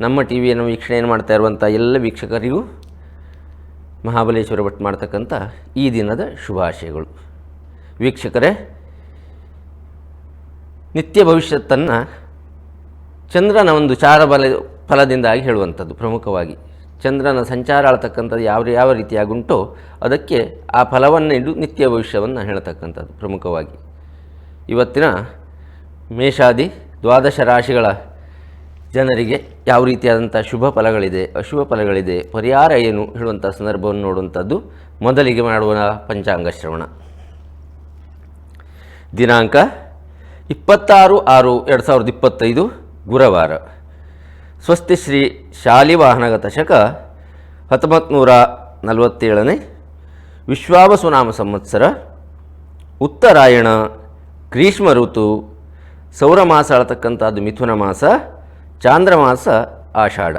ನಮ್ಮ ಟಿ ವಿಯನ್ನು ವೀಕ್ಷಣೆಯನ್ನು ಮಾಡ್ತಾ ಇರುವಂಥ ಎಲ್ಲ ವೀಕ್ಷಕರಿಗೂ ಮಹಾಬಲೇಶ್ವರ ಭಟ್ ಮಾಡ್ತಕ್ಕಂಥ ಈ ದಿನದ ಶುಭಾಶಯಗಳು. ವೀಕ್ಷಕರೇ, ನಿತ್ಯ ಭವಿಷ್ಯತ್ತನ್ನು ಚಂದ್ರನ ಒಂದು ಚಾರ ಬಲ ಫಲದಿಂದಾಗಿ ಹೇಳುವಂಥದ್ದು ಪ್ರಮುಖವಾಗಿ. ಚಂದ್ರನ ಸಂಚಾರ ಆಳ್ತಕ್ಕಂಥದ್ದು ಯಾವ ಯಾವ ರೀತಿಯಾಗುಂಟೋ ಅದಕ್ಕೆ ಆ ಫಲವನ್ನು ಇಡು ನಿತ್ಯ ಭವಿಷ್ಯವನ್ನು ಹೇಳ್ತಕ್ಕಂಥದ್ದು ಪ್ರಮುಖವಾಗಿ. ಇವತ್ತಿನ ಮೇಷಾದಿ ದ್ವಾದಶ ರಾಶಿಗಳ ಜನರಿಗೆ ಯಾವ ರೀತಿಯಾದಂಥ ಶುಭ ಫಲಗಳಿದೆ, ಅಶುಭ ಫಲಗಳಿದೆ, ಪರಿಹಾರ ಏನು ಹೇಳುವಂಥ ಸಂದರ್ಭವನ್ನು ನೋಡುವಂಥದ್ದು ಮೊದಲಿಗೆ ಮಾಡುವ ಪಂಚಾಂಗ ಶ್ರವಣ. ದಿನಾಂಕ ಇಪ್ಪತ್ತಾರು ಆರು ಎರಡು ಸಾವಿರದ ಇಪ್ಪತ್ತೈದು ಗುರುವಾರ. ಸ್ವಸ್ತಿ ಶ್ರೀ ಶಾಲಿವಾಹನಗತ ಶಕ ಹತ್ತೊಂಬತ್ತು ನೂರ ನಲವತ್ತೇಳನೇ ವಿಶ್ವಾವಸುನಾಮ ಸಂವತ್ಸರ ಉತ್ತರಾಯಣ, ಗ್ರೀಷ್ಮ ಋತು, ಸೌರಮಾಸ ಅಳತಕ್ಕಂಥದ್ದು ಮಿಥುನ ಮಾಸ ಚಾಂದ್ರಮಾಸ ಆಷಾಢ.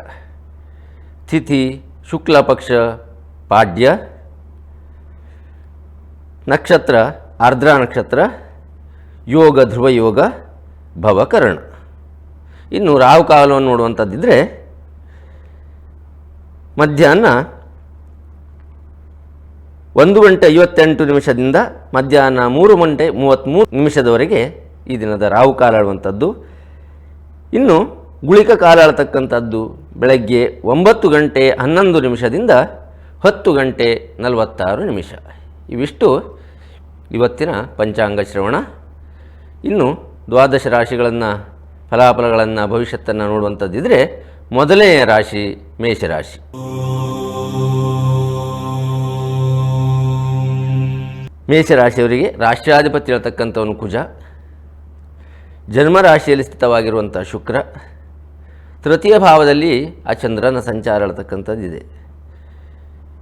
ತಿಥಿ ಶುಕ್ಲಪಕ್ಷ ಪಾಡ್ಯ. ನಕ್ಷತ್ರ, ಆರ್ದ್ರ ನಕ್ಷತ್ರ, ಯೋಗ ಧ್ರುವ ಯೋಗ ಭವಕರಣ. ಇನ್ನು ರಾಹು ಕಾಲವನ್ನು ನೋಡುವಂಥದ್ದಿದ್ದರೆ ಮಧ್ಯಾಹ್ನ ಒಂದು ಗಂಟೆ ಐವತ್ತೆಂಟು ನಿಮಿಷದಿಂದ ಮಧ್ಯಾಹ್ನ ಮೂರು ಗಂಟೆ ಮೂವತ್ತ್ಮೂರು ನಿಮಿಷದವರೆಗೆ ಈ ದಿನದ ರಾಹು ಕಾಲ ಆಡುವಂಥದ್ದು. ಇನ್ನು ಗುಳಿಕ ಕಾಲ ಆಳ್ತಕ್ಕಂಥದ್ದು ಬೆಳಗ್ಗೆ ಒಂಬತ್ತು ಗಂಟೆ ಹನ್ನೊಂದು ನಿಮಿಷದಿಂದ ಹತ್ತು ಗಂಟೆ ನಲವತ್ತಾರು ನಿಮಿಷ. ಇವಿಷ್ಟು ಇವತ್ತಿನ ಪಂಚಾಂಗ ಶ್ರವಣ. ಇನ್ನು ದ್ವಾದಶ ರಾಶಿಗಳನ್ನು, ಫಲಾಫಲಗಳನ್ನು, ಭವಿಷ್ಯತ್ತನ್ನು ನೋಡುವಂಥದ್ದಿದ್ರೆ ಮೊದಲನೆಯ ರಾಶಿ ಮೇಷರಾಶಿ ಮೇಷರಾಶಿಯವರಿಗೆ ರಾಷ್ಟ್ರಾಧಿಪತಿ ಹೇಳ್ತಕ್ಕಂಥವನು ಕುಜ. ಜನ್ಮರಾಶಿಯಲ್ಲಿ ಸ್ಥಿತವಾಗಿರುವಂಥ ಶುಕ್ರ. ತೃತೀಯ ಭಾವದಲ್ಲಿ ಆ ಚಂದ್ರನ ಸಂಚಾರ ಹೇಳ್ತಕ್ಕಂಥದ್ದಿದೆ.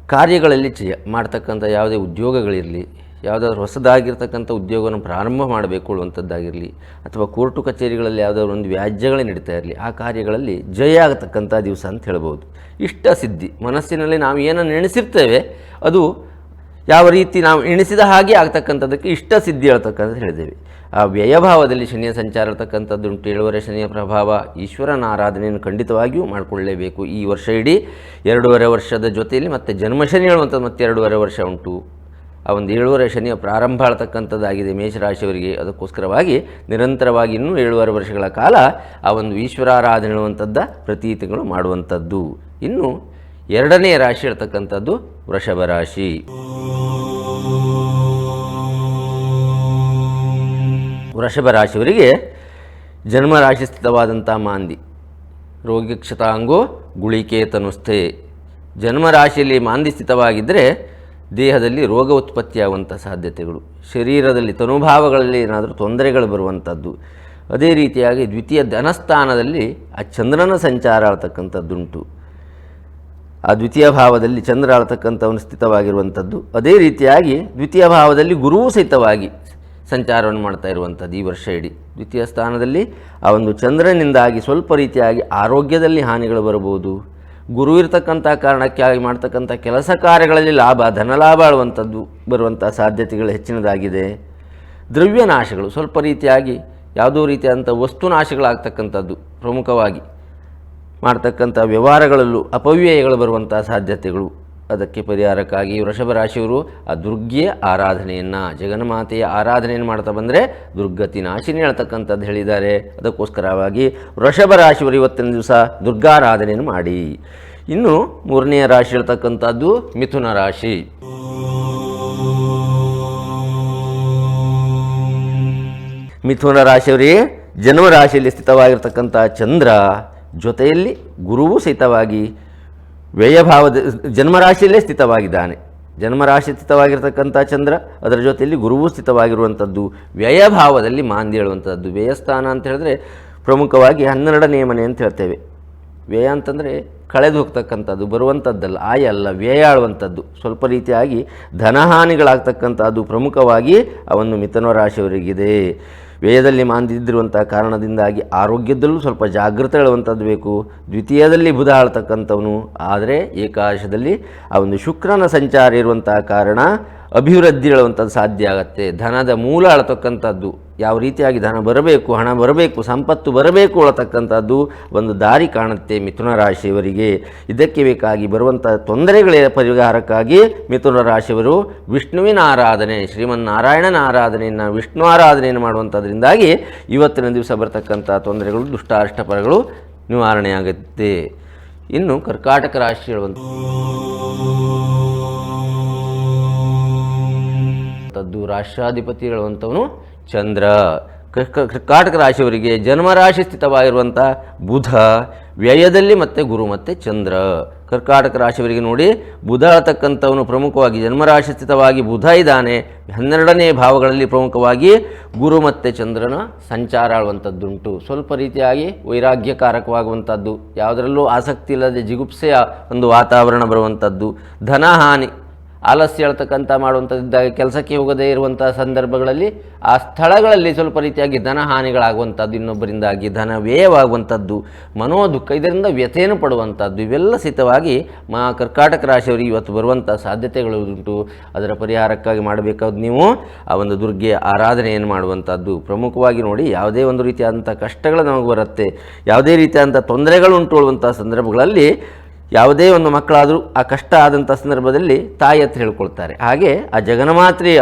ಕಾರ್ಯಗಳಲ್ಲಿ ಜಯ ಮಾಡ್ತಕ್ಕಂಥ ಯಾವುದೇ ಉದ್ಯೋಗಗಳಿರಲಿ, ಯಾವುದಾದ್ರು ಹೊಸದಾಗಿರ್ತಕ್ಕಂಥ ಉದ್ಯೋಗವನ್ನು ಪ್ರಾರಂಭ ಮಾಡಬೇಕು ಅನ್ನುವಂಥದ್ದಾಗಿರಲಿ, ಅಥವಾ ಕೋರ್ಟು ಕಚೇರಿಗಳಲ್ಲಿ ಯಾವುದಾದ್ರು ಒಂದು ವ್ಯಾಜ್ಯಗಳೇ ನಡೀತಾ ಇರಲಿ, ಆ ಕಾರ್ಯಗಳಲ್ಲಿ ಜಯ ಆಗತಕ್ಕಂಥ ದಿವಸ ಅಂತ ಹೇಳ್ಬೋದು. ಇಷ್ಟ ಸಿದ್ಧಿ. ಮನಸ್ಸಿನಲ್ಲಿ ನಾವು ಏನನ್ನು ನೆನೆಸಿರ್ತೇವೆ, ಅದು ಯಾವ ರೀತಿ ನಾವು ಎಣಿಸಿದ ಹಾಗೆ ಆಗ್ತಕ್ಕಂಥದ್ದಕ್ಕೆ ಇಷ್ಟ ಸಿದ್ಧಿ ಹೇಳ್ತಕ್ಕಂಥದ್ದು ಹೇಳಿದ್ದೇವೆ. ಆ ವ್ಯಯಭಾವದಲ್ಲಿ ಶನಿಯ ಸಂಚಾರ ಇರತಕ್ಕಂಥದ್ದುಂಟು ಏಳುವರೆ ಶನಿಯ ಪ್ರಭಾವ ಈಶ್ವರನ ಆರಾಧನೆಯನ್ನು ಖಂಡಿತವಾಗಿಯೂ ಮಾಡಿಕೊಳ್ಳಲೇಬೇಕು ಈ ವರ್ಷ ಇಡೀ ಎರಡೂವರೆ ವರ್ಷದ ಜೊತೆಯಲ್ಲಿ ಮತ್ತು ಜನ್ಮ ಶನಿ ಹೇಳುವಂಥದ್ದು ಮತ್ತೆ ಎರಡೂವರೆ ವರ್ಷ ಉಂಟು. ಆ ಒಂದು ಏಳುವರೆ ಶನಿಯ ಪ್ರಾರಂಭ ಆಗ್ತಕ್ಕಂಥದ್ದಾಗಿದೆ ಮೇಷರಾಶಿಯವರಿಗೆ. ಅದಕ್ಕೋಸ್ಕರವಾಗಿ ನಿರಂತರವಾಗಿ ಇನ್ನೂ ಏಳುವರೆ ವರ್ಷಗಳ ಕಾಲ ಆ ಒಂದು ಈಶ್ವರಾರಾಧನೆ ಹೇಳುವಂಥದ್ದು ಪ್ರತಿ ತಿಂಗಳು ಮಾಡುವಂಥದ್ದು. ಇನ್ನು ಎರಡನೇ ರಾಶಿ ಇರ್ತಕ್ಕಂಥದ್ದು ವೃಷಭ ರಾಶಿ. ವೃಷಭ ರಾಶಿಯವರಿಗೆ ಜನ್ಮರಾಶಿ ಸ್ಥಿತವಾದಂಥ ಮಾಂದಿ. ರೋಗಿಕ್ಷತಾಂಗೋ ಗುಳಿಕೆ ತನುಸ್ಥೆ ಜನ್ಮರಾಶಿಯಲ್ಲಿ ಮಾಂದಿ ಸ್ಥಿತವಾಗಿದ್ದರೆ ದೇಹದಲ್ಲಿ ರೋಗ ಉತ್ಪತ್ತಿಯಾಗುವಂಥ ಸಾಧ್ಯತೆಗಳು. ಶರೀರದಲ್ಲಿ ತನುಭಾವಗಳಲ್ಲಿ ಏನಾದರೂ ತೊಂದರೆಗಳು ಬರುವಂಥದ್ದು. ಅದೇ ರೀತಿಯಾಗಿ ದ್ವಿತೀಯ ಧನಸ್ಥಾನದಲ್ಲಿ ಆ ಚಂದ್ರನ ಸಂಚಾರ ಆಳ್ತಕ್ಕಂಥದ್ದುಂಟು ಆ ದ್ವಿತೀಯ ಭಾವದಲ್ಲಿ ಚಂದ್ರ ಆಳ್ತಕ್ಕಂಥವನು ಸ್ಥಿತವಾಗಿರುವಂಥದ್ದು. ಅದೇ ರೀತಿಯಾಗಿ ದ್ವಿತೀಯ ಭಾವದಲ್ಲಿ ಗುರುವು ಸಹಿತವಾಗಿ ಸಂಚಾರವನ್ನು ಮಾಡ್ತಾ ಇರುವಂಥದ್ದು ಈ ವರ್ಷ ಇಡೀ ದ್ವಿತೀಯ ಸ್ಥಾನದಲ್ಲಿ. ಆ ಒಂದು ಚಂದ್ರನಿಂದಾಗಿ ಸ್ವಲ್ಪ ರೀತಿಯಾಗಿ ಆರೋಗ್ಯದಲ್ಲಿ ಹಾನಿಗಳು ಬರಬಹುದು. ಗುರು ಇರತಕ್ಕಂಥ ಕಾರಣಕ್ಕಾಗಿ ಮಾಡ್ತಕ್ಕಂಥ ಕೆಲಸ ಕಾರ್ಯಗಳಲ್ಲಿ ಲಾಭ ಧನಲಾಭ ಆಳುವಂಥದ್ದು ಬರುವಂಥ ಸಾಧ್ಯತೆಗಳು ಹೆಚ್ಚಿನದಾಗಿದೆ. ದ್ರವ್ಯ ನಾಶಗಳು ಸ್ವಲ್ಪ ರೀತಿಯಾಗಿ ಯಾವುದೋ ರೀತಿಯಾದಂಥ ವಸ್ತು ನಾಶಗಳಾಗ್ತಕ್ಕಂಥದ್ದು ಪ್ರಮುಖವಾಗಿ ಮಾಡ್ತಕ್ಕಂಥ ವ್ಯವಹಾರಗಳಲ್ಲೂ ಅಪವ್ಯಯಗಳು ಬರುವಂಥ ಸಾಧ್ಯತೆಗಳು. ಅದಕ್ಕೆ ಪರಿಹಾರಕ್ಕಾಗಿ ವೃಷಭ ರಾಶಿಯವರು ಆ ದುರ್ಗೆಯ ಆರಾಧನೆಯನ್ನು, ಜಗನ್ಮಾತೆಯ ಆರಾಧನೆಯನ್ನು ಮಾಡ್ತಾ ಬಂದರೆ ದುರ್ಗತಿ ನಾಶಿನಿ ಹೇಳ್ತಕ್ಕಂಥದ್ದು ಹೇಳಿದ್ದಾರೆ. ಅದಕ್ಕೋಸ್ಕರವಾಗಿ ವೃಷಭ ರಾಶಿಯವರು ಇವತ್ತಿನ ದಿವಸ ದುರ್ಗಾರಾಧನೆಯನ್ನು ಮಾಡಿ. ಇನ್ನು ಮೂರನೆಯ ರಾಶಿ ಹೇಳ್ತಕ್ಕಂಥದ್ದು ಮಿಥುನ ರಾಶಿ. ಮಿಥುನ ರಾಶಿಯವರೇ ಜನ್ಮ ರಾಶಿಯಲ್ಲಿ ಸ್ಥಿತವಾಗಿರ್ತಕ್ಕಂಥ ಚಂದ್ರ ಜೊತೆಯಲ್ಲಿ ಗುರುವು ಸಹಿತವಾಗಿ ವ್ಯಯಭಾವದ ಜನ್ಮರಾಶಿಯಲ್ಲೇ ಸ್ಥಿತವಾಗಿದ್ದಾನೆ. ಜನ್ಮರಾಶಿ ಸ್ಥಿತವಾಗಿರ್ತಕ್ಕಂಥ ಚಂದ್ರ, ಅದರ ಜೊತೆಯಲ್ಲಿ ಗುರುವು ಸ್ಥಿತವಾಗಿರುವಂಥದ್ದು, ವ್ಯಯಭಾವದಲ್ಲಿ ಮಾಂದಿ ಹೇಳುವಂಥದ್ದು ವ್ಯಯಸ್ಥಾನ ಅಂತ ಹೇಳಿದ್ರೆ ಪ್ರಮುಖವಾಗಿ ಹನ್ನೆರಡನೇ ಮನೆ ಅಂತ ಹೇಳ್ತೇವೆ. ವ್ಯಯ ಅಂತಂದರೆ ಕಳೆದು ಹೋಗ್ತಕ್ಕಂಥದ್ದು, ಬರುವಂಥದ್ದಲ್ಲ, ಆಯ ಅಲ್ಲ ವ್ಯಯ ಆಳುವಂಥದ್ದು ಸ್ವಲ್ಪ ರೀತಿಯಾಗಿ ಧನಹಾನಿಗಳಾಗ್ತಕ್ಕಂಥದ್ದು ಪ್ರಮುಖವಾಗಿ ಅವನು ಮಿಥನ ಮಿಥುನ ರಾಶಿಯವರಿಗಿದೆ. ವ್ಯಯದಲ್ಲಿ ಮಾಂದಿದ್ದಿರುವಂಥ ಕಾರಣದಿಂದಾಗಿ ಆರೋಗ್ಯದಲ್ಲೂ ಸ್ವಲ್ಪ ಜಾಗೃತೆ ಹೇಳುವಂಥದ್ದು ಬೇಕು. ದ್ವಿತೀಯದಲ್ಲಿ ಬುಧ ಆಳ್ತಕ್ಕಂಥವನು, ಆದರೆ ಏಕಾದಶದಲ್ಲಿ ಆ ಒಂದು ಶುಕ್ರನ ಸಂಚಾರ ಇರುವಂಥ ಕಾರಣ ಅಭಿವೃದ್ಧಿ ಹೇಳುವಂಥದ್ದು ಸಾಧ್ಯ ಆಗುತ್ತೆ. ಧನದ ಮೂಲ ಅಳತಕ್ಕಂಥದ್ದು, ಯಾವ ರೀತಿಯಾಗಿ ಧನ ಬರಬೇಕು, ಹಣ ಬರಬೇಕು, ಸಂಪತ್ತು ಬರಬೇಕು ಅಳತಕ್ಕಂಥದ್ದು ಒಂದು ದಾರಿ ಕಾಣುತ್ತೆ ಮಿಥುನ ರಾಶಿಯವರಿಗೆ. ಇದಕ್ಕೆ ಬೇಕಾಗಿ ಬರುವಂಥ ತೊಂದರೆಗಳ ಪರಿಹಾರಕ್ಕಾಗಿ ಮಿಥುನ ರಾಶಿಯವರು ವಿಷ್ಣುವಿನ ಆರಾಧನೆ, ಶ್ರೀಮನ್ನಾರಾಯಣನ ಆರಾಧನೆಯನ್ನು, ವಿಷ್ಣು ಆರಾಧನೆಯನ್ನು ಮಾಡುವಂಥದ್ರಿಂದಾಗಿ ಇವತ್ತಿನ ದಿವಸ ಬರತಕ್ಕಂಥ ತೊಂದರೆಗಳು ದುಷ್ಟ ಅಷ್ಟಪರಗಳು ನಿವಾರಣೆಯಾಗುತ್ತೆ. ಇನ್ನು ಕರ್ಕಾಟಕ ರಾಶಿ ಹೇಳುವಂಥ ತದ್ದು ರಾಷ್ಟ್ರಾಧಿಪತಿ ಹೇಳುವಂಥವನು ಚಂದ್ರ. ಕರ್ಕಾಟಕ ರಾಶಿಯವರಿಗೆ ಜನ್ಮರಾಶಿ ಸ್ಥಿತವಾಗಿರುವಂಥ ಬುಧ, ವ್ಯಯದಲ್ಲಿ ಮತ್ತು ಗುರು ಮತ್ತು ಚಂದ್ರ. ಕರ್ಕಾಟಕ ರಾಶಿಯವರಿಗೆ ನೋಡಿ, ಬುಧ ಅಳತಕ್ಕಂಥವನು ಪ್ರಮುಖವಾಗಿ ಜನ್ಮರಾಶಿ ಸ್ಥಿತವಾಗಿ ಬುಧ ಇದ್ದಾನೆ. ಹನ್ನೆರಡನೇ ಭಾವಗಳಲ್ಲಿ ಪ್ರಮುಖವಾಗಿ ಗುರು ಮತ್ತು ಚಂದ್ರನ ಸಂಚಾರ ಆಳುವಂಥದ್ದುಂಟು ಸ್ವಲ್ಪ ರೀತಿಯಾಗಿ ವೈರಾಗ್ಯಕಾರಕವಾಗುವಂಥದ್ದು ಯಾವುದರಲ್ಲೂ ಆಸಕ್ತಿ ಇಲ್ಲದೆ ಜಿಗುಪ್ಸೆಯ ಒಂದು ವಾತಾವರಣ ಬರುವಂಥದ್ದು ಧನಹಾನಿ ಆಲಸ್ಯ ಹೇಳ್ತಕ್ಕಂಥ ಮಾಡುವಂಥದ್ದಿದ್ದಾಗ ಕೆಲಸಕ್ಕೆ ಹೋಗದೇ ಇರುವಂಥ ಸಂದರ್ಭಗಳಲ್ಲಿ ಆ ಸ್ಥಳಗಳಲ್ಲಿ ಸ್ವಲ್ಪ ರೀತಿಯಾಗಿ ಧನ ಹಾನಿಗಳಾಗುವಂಥದ್ದು, ಇನ್ನೊಬ್ಬರಿಂದಾಗಿ ಧನ ವ್ಯಯವಾಗುವಂಥದ್ದು ಮನೋದುಃಖ ಇದರಿಂದ ವ್ಯಥೆಯನ್ನು ಪಡುವಂಥದ್ದು, ಇವೆಲ್ಲ ಸಿತವಾಗಿ ಮಾ ಕರ್ಕಾಟಕ ರಾಶಿಯವರಿಗೆ ಇವತ್ತು ಬರುವಂಥ ಸಾಧ್ಯತೆಗಳು ಉಂಟು. ಅದರ ಪರಿಹಾರಕ್ಕಾಗಿ ಮಾಡಬೇಕಾದ ನೀವು ಆ ಒಂದು ದುರ್ಗೆ ಆರಾಧನೆಯನ್ನು ಮಾಡುವಂಥದ್ದು. ಪ್ರಮುಖವಾಗಿ ನೋಡಿ ಯಾವುದೇ ಒಂದು ರೀತಿಯಾದಂಥ ಕಷ್ಟಗಳು ನಮಗೆ ಬರುತ್ತೆ. ಯಾವುದೇ ರೀತಿಯಾದಂಥ ತೊಂದರೆಗಳು ಉಂಟುಕೊಳ್ಳುವಂಥ ಸಂದರ್ಭಗಳಲ್ಲಿ ಯಾವುದೇ ಒಂದು ಮಕ್ಕಳಾದರೂ ಆ ಕಷ್ಟ ಆದಂಥ ಸಂದರ್ಭದಲ್ಲಿ ತಾಯಿ ಹತ್ರ ಹೇಳ್ಕೊಳ್ತಾರೆ. ಹಾಗೆ ಆ ಜಗನ್ಮಾತ್ರೆಯ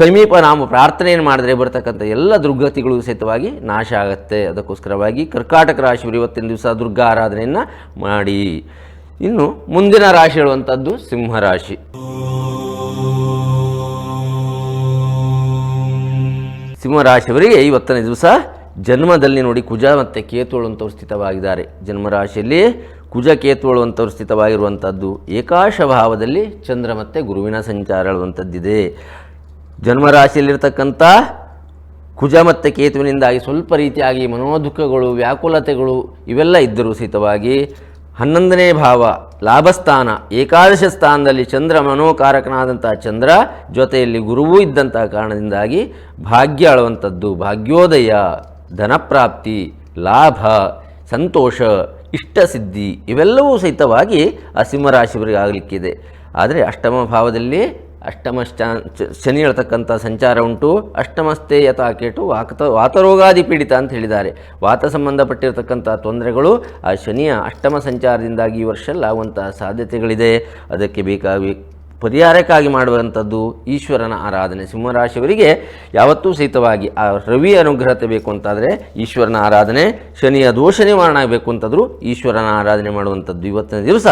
ಸಮೀಪ ನಾವು ಪ್ರಾರ್ಥನೆಯನ್ನು ಮಾಡಿದ್ರೆ ಬರ್ತಕ್ಕಂಥ ಎಲ್ಲ ದುರ್ಗತಿಗಳು ಸಹಿತವಾಗಿ ನಾಶ ಆಗುತ್ತೆ. ಅದಕ್ಕೋಸ್ಕರವಾಗಿ ಕರ್ಕಾಟಕ ರಾಶಿಯವರು ಇವತ್ತಿನ ದಿವಸ ದುರ್ಗಾ ಆರಾಧನೆಯನ್ನು ಮಾಡಿ. ಇನ್ನು ಮುಂದಿನ ರಾಶಿ ಹೇಳುವಂಥದ್ದು ಸಿಂಹರಾಶಿ ಸಿಂಹರಾಶಿಯವರಿಗೆ ಇವತ್ತಿನ ದಿವಸ ಜನ್ಮದಲ್ಲಿ ನೋಡಿ ಕುಜ ಮತ್ತು ಕೇತುಗಳು ಅಂತವ್ರು ಸ್ಥಿತವಾಗಿದ್ದಾರೆ. ಜನ್ಮರಾಶಿಯಲ್ಲಿ ಕುಜ ಕೇತುಗಳು ಅಂತವ್ರು ಸ್ಥಿತವಾಗಿರುವಂಥದ್ದು ಏಕಾಶ ಭಾವದಲ್ಲಿ ಚಂದ್ರ ಮತ್ತು ಗುರುವಿನ ಸಂಚಾರ ಹೇಳುವಂಥದ್ದಿದೆ ಜನ್ಮರಾಶಿಯಲ್ಲಿರ್ತಕ್ಕಂಥ ಕುಜ ಮತ್ತು ಕೇತುವಿನಿಂದಾಗಿ ಸ್ವಲ್ಪ ರೀತಿಯಾಗಿ ಮನೋದುಃಖಗಳು, ವ್ಯಾಕುಲತೆಗಳು ಇವೆಲ್ಲ ಇದ್ದರೂ ಸಹಿತವಾಗಿ ಹನ್ನೊಂದನೇ ಭಾವ, ಲಾಭಸ್ಥಾನ, ಏಕಾದಶ ಸ್ಥಾನದಲ್ಲಿ ಚಂದ್ರ ಮನೋಕಾರಕನಾದಂಥ ಚಂದ್ರ ಜೊತೆಯಲ್ಲಿ ಗುರುವೂ ಇದ್ದಂಥ ಕಾರಣದಿಂದಾಗಿ ಭಾಗ್ಯ ಅಳುವಂಥದ್ದು ಭಾಗ್ಯೋದಯ, ಧನಪ್ರಾಪ್ತಿ, ಲಾಭ, ಸಂತೋಷ ಇಷ್ಟಸಿದ್ಧಿ ಇವೆಲ್ಲವೂ ಸಹಿತವಾಗಿ ಆ ಸಿಂಹರಾಶಿಯವರಿಗೆ ಆಗಲಿಕ್ಕಿದೆ ಆದರೆ ಅಷ್ಟಮ ಭಾವದಲ್ಲಿ ಅಷ್ಟಮ ಶನಿ ಹೇಳ್ತಕ್ಕಂಥ ಸಂಚಾರ ಉಂಟು. ಅಷ್ಟಮಸ್ಥೆ ಯಥಾ ಕೇಟು ವಾತ ವಾತರೋಗಾದಿ ಪೀಡಿತ ಅಂತ ಹೇಳಿದ್ದಾರೆ. ವಾತ ಸಂಬಂಧಪಟ್ಟಿರತಕ್ಕಂಥ ತೊಂದರೆಗಳು ಆ ಶನಿಯ ಅಷ್ಟಮ ಸಂಚಾರದಿಂದಾಗಿ ಈ ವರ್ಷ ಆಗುವಂತಹ ಸಾಧ್ಯತೆಗಳಿದೆ. ಅದಕ್ಕೆ ಬೇಕಾಗಿ ಪರಿಹಾರಕ್ಕಾಗಿ ಮಾಡುವಂಥದ್ದು ಈಶ್ವರನ ಆರಾಧನೆ. ಸಿಂಹರಾಶಿಯವರಿಗೆ ಯಾವತ್ತೂ ಸಹಿತವಾಗಿ ಆ ರವಿ ಅನುಗ್ರಹತೆ ಬೇಕು ಅಂತಾದರೆ ಈಶ್ವರನ ಆರಾಧನೆ, ಶನಿಯ ದೋಷ ನಿವಾರಣೆ ಆಗಬೇಕು ಅಂತಾದರೂ ಈಶ್ವರನ ಆರಾಧನೆ ಮಾಡುವಂಥದ್ದು. ಇವತ್ತಿನ ದಿವಸ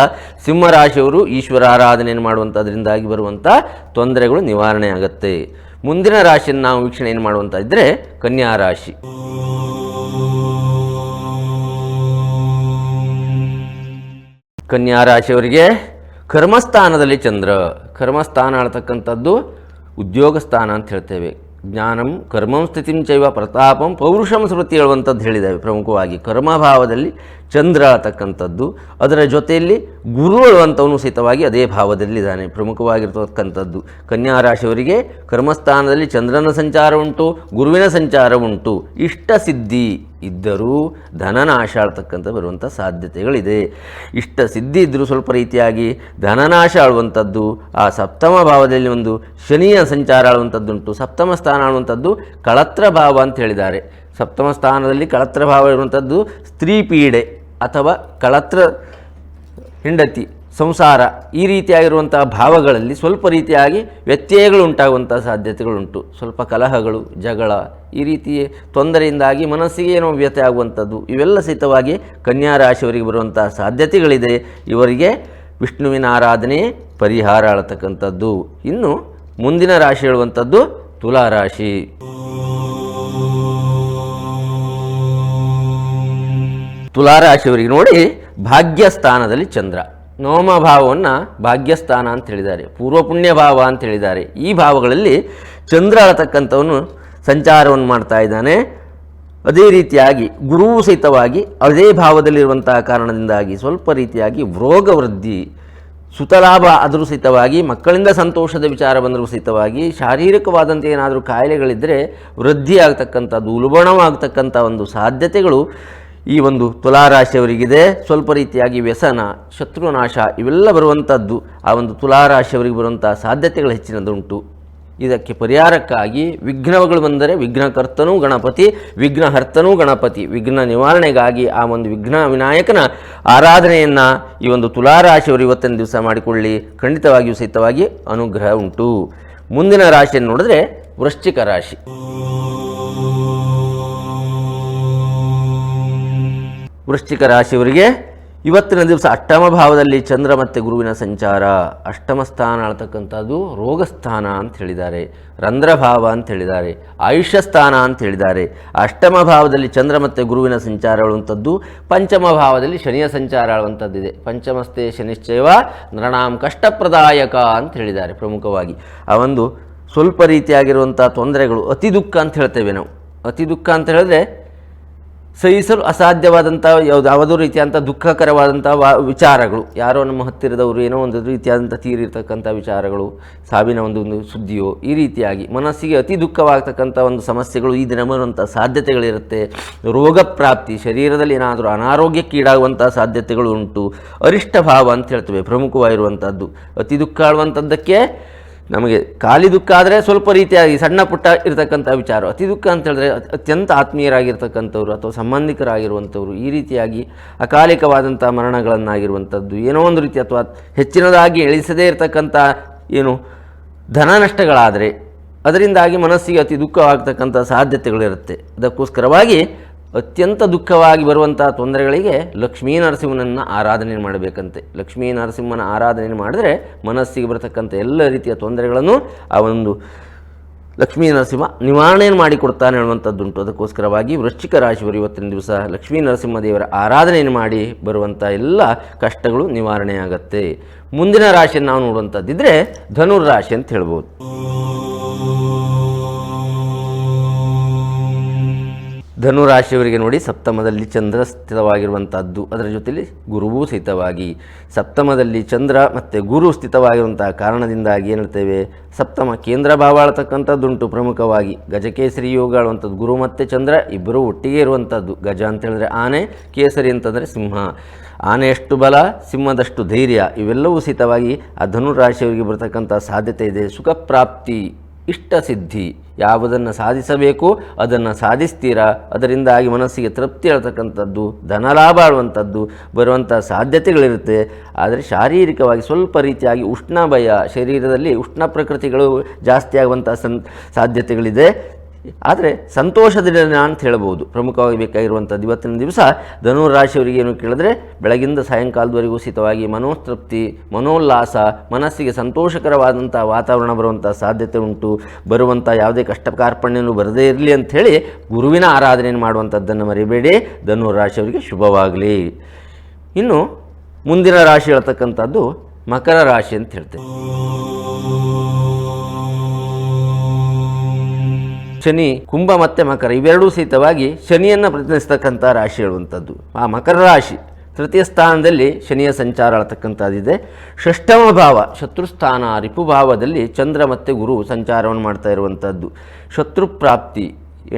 ಸಿಂಹರಾಶಿಯವರು ಈಶ್ವರ ಆರಾಧನೆಯನ್ನು ಮಾಡುವಂಥದ್ರಿಂದಾಗಿ ಬರುವಂಥ ತೊಂದರೆಗಳು ನಿವಾರಣೆ ಆಗುತ್ತೆ. ಮುಂದಿನ ರಾಶಿಯನ್ನು ನಾವು ವೀಕ್ಷಣೆಯನ್ನು ಮಾಡುವಂಥ ಇದ್ದರೆ ಕನ್ಯಾ ರಾಶಿ. ಕನ್ಯಾ ರಾಶಿಯವರಿಗೆ ಕರ್ಮಸ್ಥಾನದಲ್ಲಿ ಚಂದ್ರ. ಕರ್ಮಸ್ಥಾನ ಆಳ್ತಕ್ಕಂಥದ್ದು ಉದ್ಯೋಗ ಸ್ಥಾನ ಅಂತ ಹೇಳ್ತೇವೆ. ಜ್ಞಾನಂ ಕರ್ಮಂ ಸ್ಥಿತಿಂ ಚೈವ ಪ್ರತಾಪಂ ಪೌರುಷಂ ಸ್ಮೃತಿ ಹೇಳುವಂಥದ್ದು ಹೇಳಿದ್ದೇವೆ ಪ್ರಮುಖವಾಗಿ. ಕರ್ಮಭಾವದಲ್ಲಿ ಚಂದ್ರ ಅಂತಕ್ಕಂಥದ್ದು. ಅದರ ಜೊತೆಯಲ್ಲಿ ಗುರುಗಳು ಅಂತವನು ಸಹಿತವಾಗಿ ಅದೇ ಭಾವದಲ್ಲಿದ್ದಾನೆ ಪ್ರಮುಖವಾಗಿರ್ತಕ್ಕಂಥದ್ದು. ಕನ್ಯಾ ರಾಶಿಯವರಿಗೆ ಕರ್ಮಸ್ಥಾನದಲ್ಲಿ ಚಂದ್ರನ ಸಂಚಾರ ಉಂಟು, ಗುರುವಿನ ಸಂಚಾರ ಉಂಟು. ಇಷ್ಟ ಸಿದ್ಧಿ ಇದ್ದರೂ ಧನನಾಶ ಆಳ್ತಕ್ಕಂಥ ಬರುವಂಥ ಸಾಧ್ಯತೆಗಳಿದೆ. ಇಷ್ಟ ಸಿದ್ಧಿ ಇದ್ದರೂ ಸ್ವಲ್ಪ ರೀತಿಯಾಗಿ ಧನನಾಶ ಆಳುವಂಥದ್ದು, ಆ ಸಪ್ತಮ ಭಾವದಲ್ಲಿ ಒಂದು ಶನಿಯ ಸಂಚಾರ ಆಳುವಂಥದ್ದುಂಟು ಸಪ್ತಮ ಸ್ಥಾನ ಆಳುವಂಥದ್ದು ಕಳತ್ರ ಭಾವ ಅಂತ ಹೇಳಿದ್ದಾರೆ. ಸಪ್ತಮ ಸ್ಥಾನದಲ್ಲಿ ಕಳತ್ರ ಭಾವ ಇರುವಂಥದ್ದು ಸ್ತ್ರೀ ಪೀಡೆ. ಅಥವಾ ಕಳತ್ರ ಹೆಂಡತಿ, ಸಂಸಾರ ಈ ರೀತಿಯಾಗಿರುವಂಥ ಭಾವಗಳಲ್ಲಿ ಸ್ವಲ್ಪ ರೀತಿಯಾಗಿ ವ್ಯತ್ಯಯಗಳು ಉಂಟಾಗುವಂಥ ಸಾಧ್ಯತೆಗಳುಂಟು. ಸ್ವಲ್ಪ ಕಲಹಗಳು, ಜಗಳ ಈ ರೀತಿ ತೊಂದರೆಯಿಂದಾಗಿ ಮನಸ್ಸಿಗೆ ಏನೋ ವ್ಯತ್ಯಯ ಆಗುವಂಥದ್ದು ಇವೆಲ್ಲ ಸಹಿತವಾಗಿ ಕನ್ಯಾ ರಾಶಿಯವರಿಗೆ ಬರುವಂಥ ಸಾಧ್ಯತೆಗಳಿದೆ. ಇವರಿಗೆ ವಿಷ್ಣುವಿನ ಆರಾಧನೆ ಪರಿಹಾರ ಆಳತಕ್ಕಂಥದ್ದು. ಇನ್ನು ಮುಂದಿನ ರಾಶಿ ಹೇಳುವಂಥದ್ದು ತುಲಾ ತುಲಾರಾಶಿಯವರಿಗೆ ನೋಡಿ ಭಾಗ್ಯಸ್ಥಾನದಲ್ಲಿ ಚಂದ್ರ. ನೋಮ ಭಾವವನ್ನು ಭಾಗ್ಯಸ್ಥಾನ ಅಂತ ಹೇಳಿದ್ದಾರೆ. ಪೂರ್ವ ಪುಣ್ಯ ಭಾವ ಅಂತ ಹೇಳಿದ್ದಾರೆ. ಈ ಭಾವಗಳಲ್ಲಿ ಚಂದ್ರ ಅಳತಕ್ಕಂಥವನು ಸಂಚಾರವನ್ನು ಮಾಡ್ತಾ ಇದ್ದಾನೆ. ಅದೇ ರೀತಿಯಾಗಿ ಗುರುವು ಸಹಿತವಾಗಿ ಅದೇ ಭಾವದಲ್ಲಿರುವಂತಹ ಕಾರಣದಿಂದಾಗಿ ಸ್ವಲ್ಪ ರೀತಿಯಾಗಿ ರೋಗ ವೃದ್ಧಿ, ಸುತಲಾಭ ಆದರೂ ಸಹಿತವಾಗಿ, ಮಕ್ಕಳಿಂದ ಸಂತೋಷದ ವಿಚಾರ ಬಂದರೂ ಸಹಿತವಾಗಿ ಶಾರೀರಿಕವಾದಂಥ ಏನಾದರೂ ಕಾಯಿಲೆಗಳಿದ್ದರೆ ವೃದ್ಧಿ ಉಲ್ಬಣವಾಗ್ತಕ್ಕಂಥ ಒಂದು ಸಾಧ್ಯತೆಗಳು ಈ ಒಂದು ತುಲಾರಾಶಿಯವರಿಗಿದೆ. ಸ್ವಲ್ಪ ರೀತಿಯಾಗಿ ವ್ಯಸನ, ಶತ್ರುನಾಶ ಇವೆಲ್ಲ ಬರುವಂಥದ್ದು ಆ ಒಂದು ತುಲಾರಾಶಿಯವರಿಗೆ ಬರುವಂಥ ಸಾಧ್ಯತೆಗಳು ಹೆಚ್ಚಿನದುಂಟು. ಇದಕ್ಕೆ ಪರಿಹಾರಕ್ಕಾಗಿ ವಿಘ್ನಗಳು ಬಂದರೆ ವಿಘ್ನಕರ್ತನೂ ಗಣಪತಿ, ವಿಘ್ನಹರ್ತನೂ ಗಣಪತಿ. ವಿಘ್ನ ನಿವಾರಣೆಗಾಗಿ ಆ ಒಂದು ವಿಘ್ನ ವಿನಾಯಕನ ಆರಾಧನೆಯನ್ನು ಈ ಒಂದು ತುಲಾರಾಶಿಯವರು ಇವತ್ತಿನ ದಿವಸ ಮಾಡಿಕೊಳ್ಳಿ. ಖಂಡಿತವಾಗಿಯೂ ಸಹಿತವಾಗಿ ಅನುಗ್ರಹ ಉಂಟು. ಮುಂದಿನ ರಾಶಿಯನ್ನು ನೋಡಿದ್ರೆ ವೃಶ್ಚಿಕ ರಾಶಿ. ವೃಶ್ಚಿಕ ರಾಶಿಯವರಿಗೆ ಇವತ್ತಿನ ದಿವಸ ಅಷ್ಟಮ ಭಾವದಲ್ಲಿ ಚಂದ್ರ ಮತ್ತು ಗುರುವಿನ ಸಂಚಾರ. ಅಷ್ಟಮ ಸ್ಥಾನ ಆಳ್ತಕ್ಕಂಥದ್ದು ರೋಗಸ್ಥಾನ ಅಂತ ಹೇಳಿದ್ದಾರೆ. ರಂಧ್ರಭಾವ ಅಂತ ಹೇಳಿದ್ದಾರೆ. ಆಯುಷ್ಯ ಸ್ಥಾನ ಅಂತ ಹೇಳಿದ್ದಾರೆ. ಅಷ್ಟಮ ಭಾವದಲ್ಲಿ ಚಂದ್ರ ಮತ್ತು ಗುರುವಿನ ಸಂಚಾರ ಹೇಳುವಂಥದ್ದು, ಪಂಚಮ ಭಾವದಲ್ಲಿ ಶನಿಯ ಸಂಚಾರ ಆಳುವಂಥದ್ದಿದೆ ಪಂಚಮಸ್ತೆ ಶನಿಶ್ಚಯವ ನೃಣಾಂ ಕಷ್ಟಪ್ರದಾಯಕ ಅಂತ ಹೇಳಿದ್ದಾರೆ ಪ್ರಮುಖವಾಗಿ. ಆ ಒಂದು ಸ್ವಲ್ಪ ರೀತಿಯಾಗಿರುವಂಥ ತೊಂದರೆಗಳು, ಅತಿ ದುಃಖ ಅಂತ ಹೇಳ್ತೇವೆ ನಾವು. ಅತಿ ದುಃಖ ಅಂತ ಹೇಳಿದ್ರೆ ಸಹಿಸಲು ಅಸಾಧ್ಯವಾದಂಥ ಯಾವುದು, ಯಾವುದೋ ರೀತಿಯಾದಂಥ ದುಃಖಕರವಾದಂಥ ವಾ, ವಿಚಾರಗಳು. ಯಾರೋ ನಮ್ಮ ಹತ್ತಿರದವರು ಏನೋ ಒಂದು ರೀತಿಯಾದಂಥ ತೀರಿರ್ತಕ್ಕಂಥ ವಿಚಾರಗಳು, ಸಾವಿನ ಒಂದು ಒಂದು ಸುದ್ದಿಯೋ, ಈ ರೀತಿಯಾಗಿ ಮನಸ್ಸಿಗೆ ಅತಿ ದುಃಖವಾಗ್ತಕ್ಕಂಥ ಒಂದು ಸಮಸ್ಯೆಗಳು ಈ ದಿನ ಬರುವಂಥ ಸಾಧ್ಯತೆಗಳಿರುತ್ತೆ. ರೋಗ ಪ್ರಾಪ್ತಿ, ಶರೀರದಲ್ಲಿ ಏನಾದರೂ ಅನಾರೋಗ್ಯಕ್ಕೀಡಾಗುವಂಥ ಸಾಧ್ಯತೆಗಳು ಉಂಟು. ಅರಿಷ್ಟ ಭಾವ ಅಂತ ಹೇಳ್ತೇವೆ, ಪ್ರಮುಖವಾಗಿರುವಂಥದ್ದು. ಅತಿ ದುಃಖ ಆಳುವಂಥದ್ದಕ್ಕೆ ನಮಗೆ ಖಾಲಿ ದುಃಖ ಆದರೆ ಸ್ವಲ್ಪ ರೀತಿಯಾಗಿ ಸಣ್ಣ ಪುಟ್ಟ ಇರತಕ್ಕಂಥ ವಿಚಾರ, ಅತಿ ದುಃಖ ಅಂತ ಹೇಳಿದ್ರೆ ಅತ್ಯಂತ ಆತ್ಮೀಯರಾಗಿರ್ತಕ್ಕಂಥವ್ರು ಅಥವಾ ಸಂಬಂಧಿಕರಾಗಿರುವಂಥವ್ರು ಈ ರೀತಿಯಾಗಿ ಅಕಾಲಿಕವಾದಂಥ ಮರಣಗಳನ್ನಾಗಿರುವಂಥದ್ದು, ಏನೋ ಒಂದು ರೀತಿ ಅಥವಾ ಹೆಚ್ಚಿನದಾಗಿ ಎಳಿಸದೇ ಇರತಕ್ಕಂಥ ಏನು ಧನ ನಷ್ಟಗಳಾದರೆ ಅದರಿಂದಾಗಿ ಮನಸ್ಸಿಗೆ ಅತಿ ದುಃಖವಾಗ್ತಕ್ಕಂಥ ಸಾಧ್ಯತೆಗಳಿರುತ್ತೆ. ಅದಕ್ಕೋಸ್ಕರವಾಗಿ ಅತ್ಯಂತ ದುಃಖವಾಗಿ ಬರುವಂತಹ ತೊಂದರೆಗಳಿಗೆ ಲಕ್ಷ್ಮೀ ನರಸಿಂಹನನ್ನು ಆರಾಧನೆ ಮಾಡಬೇಕಂತೆ. ಲಕ್ಷ್ಮೀ ನರಸಿಂಹನ ಆರಾಧನೆ ಮಾಡಿದ್ರೆ ಮನಸ್ಸಿಗೆ ಬರತಕ್ಕಂಥ ಎಲ್ಲ ರೀತಿಯ ತೊಂದರೆಗಳನ್ನು ಆ ಒಂದು ಲಕ್ಷ್ಮೀ ನರಸಿಂಹ ನಿವಾರಣೆಯನ್ನು ಮಾಡಿಕೊಡ್ತಾನೆ ಅನ್ನುವಂಥದ್ದುಂಟು. ಅದಕ್ಕೋಸ್ಕರವಾಗಿ ವೃಶ್ಚಿಕ ರಾಶಿಯವರು ಇವತ್ತಿನ ದಿವಸ ಲಕ್ಷ್ಮೀ ನರಸಿಂಹ ದೇವರ ಆರಾಧನೆಯನ್ನು ಮಾಡಿ ಬರುವಂಥ ಎಲ್ಲ ಕಷ್ಟಗಳು ನಿವಾರಣೆ ಆಗತ್ತೆ ಮುಂದಿನ ರಾಶಿಯನ್ನು ನಾವು ನೋಡುವಂಥದ್ದಿದ್ರೆ ಧನುರ್ ರಾಶಿ ಅಂತ ಹೇಳ್ಬೋದು. ಧನು ರಾಶಿಯವರಿಗೆ ನೋಡಿ ಸಪ್ತಮದಲ್ಲಿ ಚಂದ್ರ ಸ್ಥಿತವಾಗಿರುವಂಥದ್ದು ಅದರ ಜೊತೆಯಲ್ಲಿ ಗುರುವೂ ಸಹಿತವಾಗಿ. ಸಪ್ತಮದಲ್ಲಿ ಚಂದ್ರ ಮತ್ತು ಗುರು ಸ್ಥಿತವಾಗಿರುವಂತಹ ಕಾರಣದಿಂದಾಗಿ ಏನು ಹೇಳ್ತೇವೆ? ಸಪ್ತಮ ಕೇಂದ್ರ ಭಾವ ಆಳ್ತಕ್ಕಂಥದ್ದುಂಟು ಪ್ರಮುಖವಾಗಿ. ಗಜಕೇಸರಿ ಯೋಗ ಆಳುವಂಥದ್ದು ಗುರು ಮತ್ತು ಚಂದ್ರ ಇಬ್ಬರೂ ಒಟ್ಟಿಗೆ ಇರುವಂಥದ್ದು ಗಜ ಅಂತ ಹೇಳಿದ್ರೆ ಆನೆ, ಕೇಸರಿ ಅಂತಂದರೆ ಸಿಂಹ. ಆನೆಯಷ್ಟು ಬಲ, ಸಿಂಹದಷ್ಟು ಧೈರ್ಯ. ಇವೆಲ್ಲವೂ ಸಹಿತವಾಗಿ ಆ ಧನು ರಾಶಿಯವರಿಗೆ ಬರತಕ್ಕಂಥ ಸಾಧ್ಯತೆ ಇದೆ. ಸುಖ ಪ್ರಾಪ್ತಿ ಇಷ್ಟ ಸಿದ್ಧಿ ಯಾವುದನ್ನು ಸಾಧಿಸಬೇಕು, ಅದನ್ನು ಸಾಧಿಸ್ತೀರಾ? ಅದರಿಂದಾಗಿ ಮನಸ್ಸಿಗೆ ತೃಪ್ತಿ ಹೇಳ್ತಕ್ಕಂಥದ್ದು ಧನಲಾಭ ಆಡುವಂಥದ್ದು ಬರುವಂಥ ಸಾಧ್ಯತೆಗಳಿರುತ್ತೆ. ಆದರೆ ಶಾರೀರಿಕವಾಗಿ ಸ್ವಲ್ಪ ರೀತಿಯಾಗಿ ಉಷ್ಣ ಭಯ ಶರೀರದಲ್ಲಿ ಉಷ್ಣ ಪ್ರಕೃತಿಗಳು ಜಾಸ್ತಿ ಆಗುವಂಥ ಸನ್ ಸಾಧ್ಯತೆಗಳಿದೆ. ಆದರೆ ಸಂತೋಷದ ದಿನ ಅಂತ ಹೇಳ್ಬೋದು ಪ್ರಮುಖವಾಗಿ ಬೇಕಾಗಿರುವಂಥದ್ದು ಇವತ್ತಿನ ದಿವಸ ಧನು ರಾಶಿಯವರಿಗೆ ಏನು ಕೇಳಿದ್ರೆ, ಬೆಳಗಿಂದ ಸಾಯಂಕಾಲದವರೆಗೂ ಸಹಿತವಾಗಿ ಮನೋತೃಪ್ತಿ, ಮನೋಲ್ಲಾಸ, ಮನಸ್ಸಿಗೆ ಸಂತೋಷಕರವಾದಂಥ ವಾತಾವರಣ ಬರುವಂಥ ಸಾಧ್ಯತೆ ಉಂಟು. ಬರುವಂಥ ಯಾವುದೇ ಕಷ್ಟ ಕಾರ್ಪಣ್ಯನೂ ಬರದೇ ಇರಲಿ ಅಂಥೇಳಿ ಗುರುವಿನ ಆರಾಧನೆಯನ್ನು ಮಾಡುವಂಥದ್ದನ್ನು ಮರಿಬೇಡಿ. ಧನು ರಾಶಿಯವರಿಗೆ ಶುಭವಾಗಲಿ. ಇನ್ನು ಮುಂದಿನ ರಾಶಿ ಹೇಳ್ತಕ್ಕಂಥದ್ದು ಮಕರ ರಾಶಿ ಅಂತ ಹೇಳ್ತೇವೆ ಶನಿ, ಕುಂಭ ಮತ್ತೆ ಮಕರ, ಇವೆರಡೂ ಸಹಿತವಾಗಿ ಶನಿಯನ್ನು ಪ್ರತಿನಿಧಿಸ್ತಕ್ಕಂಥ ರಾಶಿ ಹೇಳುವಂಥದ್ದು. ಆ ಮಕರ ರಾಶಿ ತೃತೀಯ ಸ್ಥಾನದಲ್ಲಿ ಶನಿಯ ಸಂಚಾರ ಆಳ್ತಕ್ಕಂಥದ್ದಿದೆ ಷಷ್ಠಮ ಭಾವ ಶತ್ರುಸ್ಥಾನ ರಿಪುಭಾವದಲ್ಲಿ ಚಂದ್ರ ಮತ್ತು ಗುರು ಸಂಚಾರವನ್ನು ಮಾಡ್ತಾ ಇರುವಂಥದ್ದು. ಶತ್ರು ಪ್ರಾಪ್ತಿ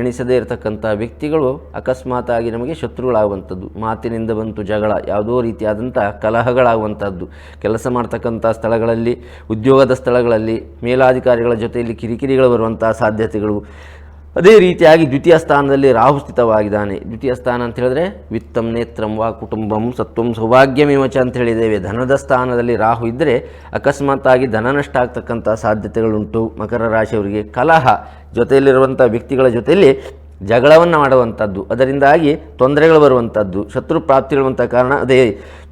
ಎಣಿಸದೇ ಇರತಕ್ಕಂಥ ವ್ಯಕ್ತಿಗಳು ಅಕಸ್ಮಾತಾಗಿ ನಮಗೆ ಶತ್ರುಗಳಾಗುವಂಥದ್ದು. ಮಾತಿನಿಂದ ಬಂತು ಜಗಳ, ಯಾವುದೋ ರೀತಿಯಾದಂಥ ಕಲಹಗಳಾಗುವಂಥದ್ದು. ಕೆಲಸ ಮಾಡ್ತಕ್ಕಂಥ ಸ್ಥಳಗಳಲ್ಲಿ, ಉದ್ಯೋಗದ ಸ್ಥಳಗಳಲ್ಲಿ, ಮೇಲಾಧಿಕಾರಿಗಳ ಜೊತೆಯಲ್ಲಿ ಕಿರಿಕಿರಿಗಳು ಬರುವಂಥ ಸಾಧ್ಯತೆಗಳು. ಅದೇ ರೀತಿಯಾಗಿ ದ್ವಿತೀಯ ಸ್ಥಾನದಲ್ಲಿ ರಾಹು ಸ್ಥಿತವಾಗಿದ್ದಾನೆ. ದ್ವಿತೀಯ ಸ್ಥಾನ ಅಂತ ಹೇಳಿದ್ರೆ ವಿತ್ತಂ ನೇತ್ರಂ ವಾ ಕುಟುಂಬಂ ಸತ್ವಂ ಸೌಭಾಗ್ಯಮಿವಚ ಅಂತ ಹೇಳಿದ್ದೇವೆ. ಧನದ ಸ್ಥಾನದಲ್ಲಿ ರಾಹು ಇದ್ದರೆ ಅಕಸ್ಮಾತ್ತಾಗಿ ಧನ ನಷ್ಟ ಆಗ್ತಕ್ಕಂಥ ಸಾಧ್ಯತೆಗಳುಂಟು. ಮಕರ ರಾಶಿಯವರಿಗೆ ಕಲಹ ಜೊತೆಯಲ್ಲಿರುವಂಥ ವ್ಯಕ್ತಿಗಳ ಜೊತೆಯಲ್ಲಿ ಜಗಳವನ್ನು ಮಾಡುವಂಥದ್ದು ಅದರಿಂದಾಗಿ ತೊಂದರೆಗಳು ಬರುವಂಥದ್ದು ಶತ್ರು ಪ್ರಾಪ್ತಿಗಳುವಂಥ ಕಾರಣ ಅದೇ.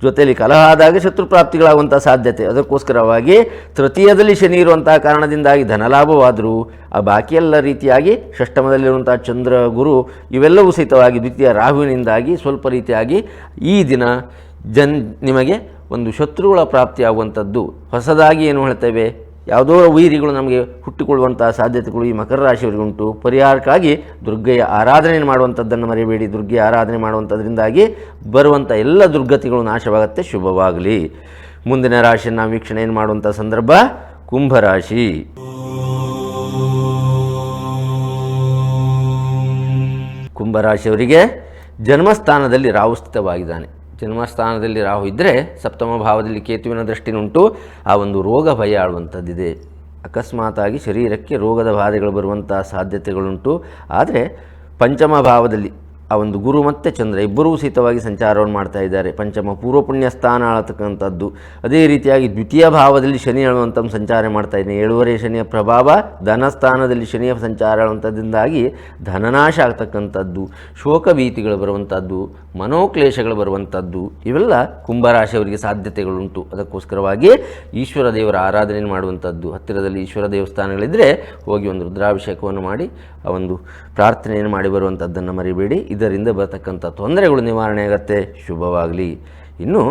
ಜೊತೆಯಲ್ಲಿ ಕಲಹ ಆದಾಗ ಶತ್ರು ಪ್ರಾಪ್ತಿಗಳಾಗುವಂಥ ಸಾಧ್ಯತೆ. ಅದಕ್ಕೋಸ್ಕರವಾಗಿ ತೃತೀಯದಲ್ಲಿ ಶನಿ ಇರುವಂಥ ಕಾರಣದಿಂದಾಗಿ ಧನಲಾಭವಾದರೂ, ಆ ಬಾಕಿ ಎಲ್ಲ ರೀತಿಯಾಗಿ ಷಷ್ಟಮದಲ್ಲಿರುವಂಥ ಚಂದ್ರ, ಗುರು ಇವೆಲ್ಲವೂ ಸಹಿತವಾಗಿ ದ್ವಿತೀಯ ರಾಹುವಿನಿಂದಾಗಿ ಸ್ವಲ್ಪ ರೀತಿಯಾಗಿ ಈ ದಿನ ಜನ್ ನಿಮಗೆ ಒಂದು ಶತ್ರುಗಳ ಪ್ರಾಪ್ತಿಯಾಗುವಂಥದ್ದು ಹೊಸದಾಗಿ ಏನು ಹೇಳ್ತೇವೆ? ಯಾವುದೋ ವೈರಿಗಳು ನಮಗೆ ಹುಟ್ಟಿಕೊಳ್ಳುವಂಥ ಸಾಧ್ಯತೆಗಳು ಈ ಮಕರ ರಾಶಿಯವರಿಗೆ ಉಂಟು. ಪರಿಹಾರಕ್ಕಾಗಿ ದುರ್ಗೆಯ ಆರಾಧನೆ ಮಾಡುವಂಥದ್ದನ್ನು ಮರೆಯಬೇಡಿ. ದುರ್ಗೆಯ ಆರಾಧನೆ ಮಾಡುವಂಥದ್ರಿಂದಾಗಿ ಬರುವಂಥ ಎಲ್ಲ ದುರ್ಗತಿಗಳು ನಾಶವಾಗುತ್ತೆ, ಶುಭವಾಗಲಿ. ಮುಂದಿನ ರಾಶಿಯನ್ನು ಏನು ಮಾಡುವಂಥ ಸಂದರ್ಭ ಕುಂಭರಾಶಿ ಕುಂಭರಾಶಿಯವರಿಗೆ ಜನ್ಮಸ್ಥಾನದಲ್ಲಿ ರಾಹು ಸ್ಥಿತವಾಗಿದ್ದಾನೆ. ಜನ್ಮಸ್ಥಾನದಲ್ಲಿ ರಾಹು ಇದ್ದರೆ ಸಪ್ತಮ ಭಾವದಲ್ಲಿ ಕೇತುವಿನ ದೃಷ್ಟಿನುಂಟು. ಆ ಒಂದು ರೋಗ ಭಯ ಆಳುವಂಥದ್ದಿದೆ. ಅಕಸ್ಮಾತಾಗಿ ಶರೀರಕ್ಕೆ ರೋಗದ ಬಾಧೆಗಳು ಬರುವಂಥ ಸಾಧ್ಯತೆಗಳುಂಟು. ಆದರೆ ಪಂಚಮ ಭಾವದಲ್ಲಿ ಆ ಒಂದು ಗುರು ಮತ್ತು ಚಂದ್ರ ಇಬ್ಬರೂ ಸಹಿತವಾಗಿ ಸಂಚಾರವನ್ನು ಮಾಡ್ತಾ ಇದ್ದಾರೆ. ಪಂಚಮ ಪೂರ್ವ ಪುಣ್ಯ ಸ್ಥಾನ ಆಳತಕ್ಕಂಥದ್ದು ಅದೇ ರೀತಿಯಾಗಿ ದ್ವಿತೀಯ ಭಾವದಲ್ಲಿ ಶನಿ ಆಳುವಂಥ ಸಂಚಾರ ಮಾಡ್ತಾ ಇದ್ದಾನೆ. ಏಳುವರೆ ಶನಿಯ ಪ್ರಭಾವ, ಧನಸ್ಥಾನದಲ್ಲಿ ಶನಿಯ ಸಂಚಾರ ಆಳುವಂಥದ್ದಿಂದಾಗಿ ಧನನಾಶ ಆಗ್ತಕ್ಕಂಥದ್ದು ಶೋಕ ಭೀತಿಗಳು ಬರುವಂಥದ್ದು, ಮನೋಕ್ಲೇಶಗಳು ಬರುವಂಥದ್ದು, ಇವೆಲ್ಲ ಕುಂಭರಾಶಿಯವರಿಗೆ ಸಾಧ್ಯತೆಗಳುಂಟು. ಅದಕ್ಕೋಸ್ಕರವಾಗಿ ಈಶ್ವರ ದೇವರ ಆರಾಧನೆ ಮಾಡುವಂಥದ್ದು. ಹತ್ತಿರದಲ್ಲಿ ಈಶ್ವರ ದೇವಸ್ಥಾನಗಳಿದ್ದರೆ ಹೋಗಿ ಒಂದು ರುದ್ರಾಭಿಷೇಕವನ್ನು ಮಾಡಿ, ಆ ಒಂದು ಪ್ರಾರ್ಥನೆಯನ್ನು ಮಾಡಿ ಬರುವಂಥದ್ದನ್ನು ಮರಿಬೇಡಿ. ಇದರಿಂದ ಬರತಕ್ಕಂಥ ತೊಂದರೆಗಳು ನಿವಾರಣೆ ಆಗತ್ತೆ. ಶುಭವಾಗಲಿ. ಇನ್ನು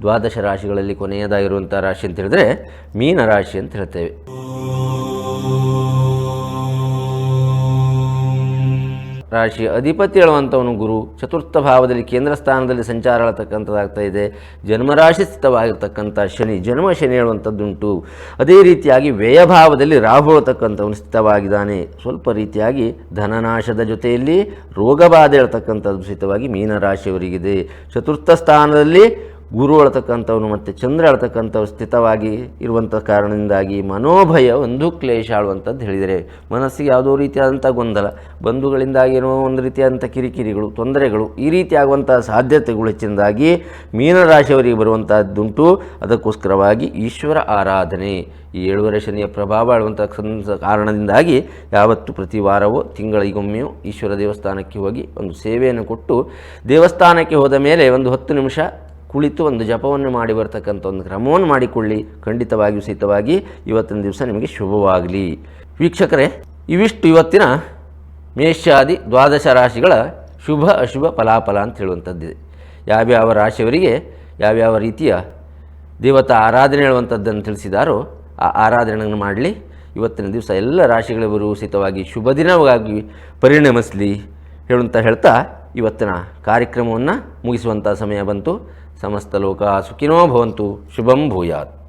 ದ್ವಾದಶ ರಾಶಿಗಳಲ್ಲಿ ಕೊನೆಯದಾಗಿರುವಂಥ ರಾಶಿ ಅಂತ ಹೇಳಿದ್ರೆ ಮೀನ ರಾಶಿ ಅಂತ ಹೇಳ್ತೇವೆ. ರಾಶಿ ಅಧಿಪತಿ ಹೇಳುವಂಥವನು ಗುರು. ಚತುರ್ಥ ಭಾವದಲ್ಲಿ ಕೇಂದ್ರ ಸ್ಥಾನದಲ್ಲಿ ಸಂಚಾರ ಹೇಳ್ತಕ್ಕಂಥದ್ದಾಗ್ತಾ ಇದೆ. ಜನ್ಮರಾಶಿ ಸ್ಥಿತವಾಗಿರ್ತಕ್ಕಂಥ ಶನಿ, ಜನ್ಮ ಶನಿ ಹೇಳುವಂಥದ್ದುಂಟು. ಅದೇ ರೀತಿಯಾಗಿ ವ್ಯಯಭಾವದಲ್ಲಿ ರಾಹು ಹೇಳ್ತಕ್ಕಂಥವನು ಸ್ಥಿತವಾಗಿದ್ದಾನೆ. ಸ್ವಲ್ಪ ರೀತಿಯಾಗಿ ಧನನಾಶದ ಜೊತೆಯಲ್ಲಿ ರೋಗಬಾಧೆ ಹೇಳ್ತಕ್ಕಂಥದ್ದು ಸ್ಥಿತವಾಗಿ ಮೀನರಾಶಿಯವರಿಗಿದೆ. ಚತುರ್ಥ ಸ್ಥಾನದಲ್ಲಿ ಗುರು ಅಳ್ತಕ್ಕಂಥವನು ಮತ್ತು ಚಂದ್ರ ಅಳ್ತಕ್ಕಂಥವ್ರು ಸ್ಥಿತವಾಗಿ ಇರುವಂಥ ಕಾರಣದಿಂದಾಗಿ ಮನೋಭಯ ಒಂದು ಕ್ಲೇಶ ಆಳುವಂಥದ್ದು ಹೇಳಿದರೆ ಮನಸ್ಸಿಗೆ ಯಾವುದೋ ರೀತಿಯಾದಂಥ ಗೊಂದಲ, ಬಂಧುಗಳಿಂದಾಗಿ ಏನೋ ಒಂದು ರೀತಿಯಾದಂಥ ಕಿರಿಕಿರಿಗಳು, ತೊಂದರೆಗಳು ಈ ರೀತಿಯಾಗುವಂಥ ಸಾಧ್ಯತೆಗಳು ಹೆಚ್ಚಿನದಾಗಿ ಮೀನರಾಶಿಯವರಿಗೆ ಬರುವಂಥದ್ದುಂಟು ಅದಕ್ಕೋಸ್ಕರವಾಗಿ ಈಶ್ವರ ಆರಾಧನೆ, ಈ ಏಳುವರೆ ಶನಿಯ ಪ್ರಭಾವ ಆಳುವಂಥ ಕಾರಣದಿಂದಾಗಿ ಯಾವತ್ತು ಪ್ರತಿ ವಾರವೋ ತಿಂಗಳಿಗೊಮ್ಮೆಯೂ ಈಶ್ವರ ದೇವಸ್ಥಾನಕ್ಕೆ ಹೋಗಿ ಒಂದು ಸೇವೆಯನ್ನು ಕೊಟ್ಟು ದೇವಸ್ಥಾನಕ್ಕೆ ಹೋದ ಮೇಲೆ ಒಂದು ಹತ್ತು ನಿಮಿಷ ಕುಳಿತು ಒಂದು ಜಪವನ್ನು ಮಾಡಿ ಬರ್ತಕ್ಕಂಥ ಒಂದು ಕ್ರಮವನ್ನು ಮಾಡಿಕೊಳ್ಳಿ. ಖಂಡಿತವಾಗಿಯೂ ಸಹಿತವಾಗಿ ಇವತ್ತಿನ ದಿವಸ ನಿಮಗೆ ಶುಭವಾಗಲಿ. ವೀಕ್ಷಕರೇ, ಇವಿಷ್ಟು ಇವತ್ತಿನ ಮೇಷಾದಿ ದ್ವಾದಶ ರಾಶಿಗಳ ಶುಭ ಅಶುಭ ಫಲಾಫಲ ಅಂತ ಹೇಳುವಂಥದ್ದಿದೆ ಯಾವ್ಯಾವ ರಾಶಿಯವರಿಗೆ ಯಾವ್ಯಾವ ರೀತಿಯ ದೇವತಾ ಆರಾಧನೆ ಹೇಳುವಂಥದ್ದನ್ನು ತಿಳಿಸಿದಾರೋ ಆ ಆರಾಧನೆಯನ್ನು ಮಾಡಲಿ. ಇವತ್ತಿನ ದಿವಸ ಎಲ್ಲ ರಾಶಿಗಳಿಗೂ ಸಹಿತವಾಗಿ ಶುಭ ದಿನವಾಗಿ ಪರಿಣಮಿಸಲಿ ಹೇಳುವಂತ ಹೇಳ್ತಾ ಇವತ್ತಿನ ಕಾರ್ಯಕ್ರಮವನ್ನು ಮುಗಿಸುವಂಥ ಸಮಯ ಬಂತು. समस्तलोका सुखिनो भवन्तु शुभम भूयात्।